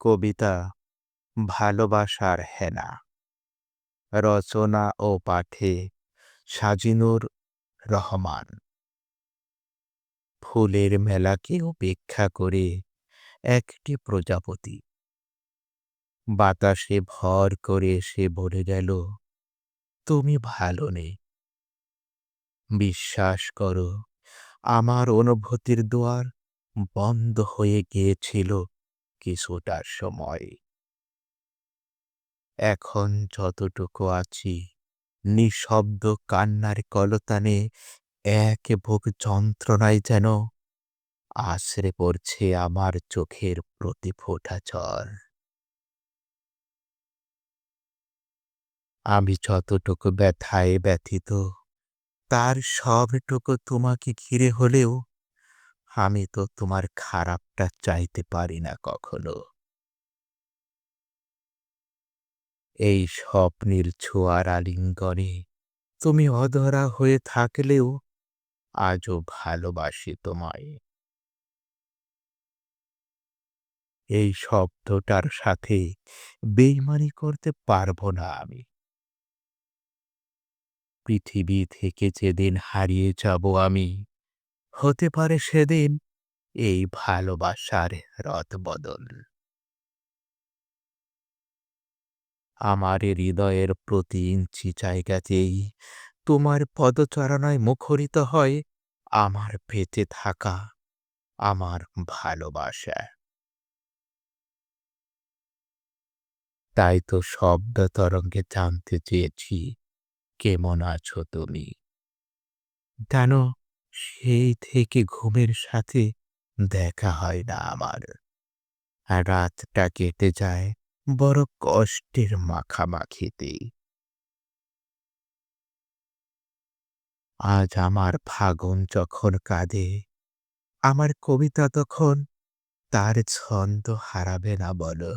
কবিতা ভালোবাসার হেনা। রচনা ও পাঠে সাজিনুর রহমান। ফুলের মেলাকে উপেক্ষা করে একটি প্রজাপতি। বাতাসে ভর করে সে বলে গেল, তুমি ভালো নেই। বিশ্বাস করো, আমার অনুভূতির দুয়ার বন্ধ হয়ে গিয়েছিল। কিছুটার সময়। এখন যতটুকু আছি, নিঃশব্দ কান্নার কলতানে এক ভোগ যন্ত্রণায় যেন আশ্রে পড়ছে আমার চোখের প্রতি ফোটা চর আমি যতটুকু ব্যথায় ব্যথিত, তার সবটুকু তোমাকে ঘিরে হলেও আমি তো তোমার খারাপটা চাইতে পারি না কখনো। এই স্বপ্নের ছোঁয়ার আলিঙ্গনে তুমি অধরা হয়ে থাকলেও আজও ভালোবাসি তোমায়। এই শব্দটার সাথে বেইমানি করতে পারব না আমি। পৃথিবী থেকে যেদিন হারিয়ে যাব আমি হতে পারে সেদিন এই ভালোবাসার রথ বদল। আমার হৃদয়ের প্রতি ইঞ্চি জায়গাতেই তোমার পদচারণায় মুখরিত হয়, আমার বেঁচে থাকা আমার ভালোবাসা। তাই তো শব্দ তরঙ্গে জানতে চেয়েছি, কেমন আছো তুমি? জানো সেই থেকে ঘুমের সাথে দেখা হয় না আমার। আর রাতটা কেটে যায় বড় কষ্টের মাখামাখিতে। আজ আমার ফাগুন যখন কাঁদে, আমার কবিতা তখন তার ছন্দ হারাবে না বলো।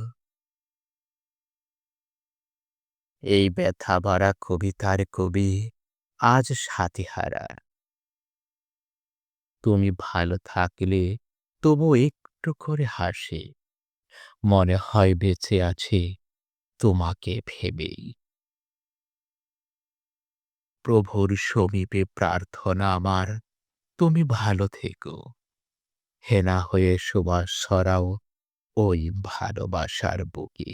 এই ব্যথা ভরা কবিতার কবি আজ সাথীহারা। তুমি ভালো থাকলে তবু একটু করে হাসে। মনে হয় বেঁচে আছে তোমাকে ভেবেই। প্রভুর সমীপে প্রার্থনা আমার, তুমি ভালো থেকো। হেনা হয়ে সুবাস সরাও ওই ভালোবাসার বুকে।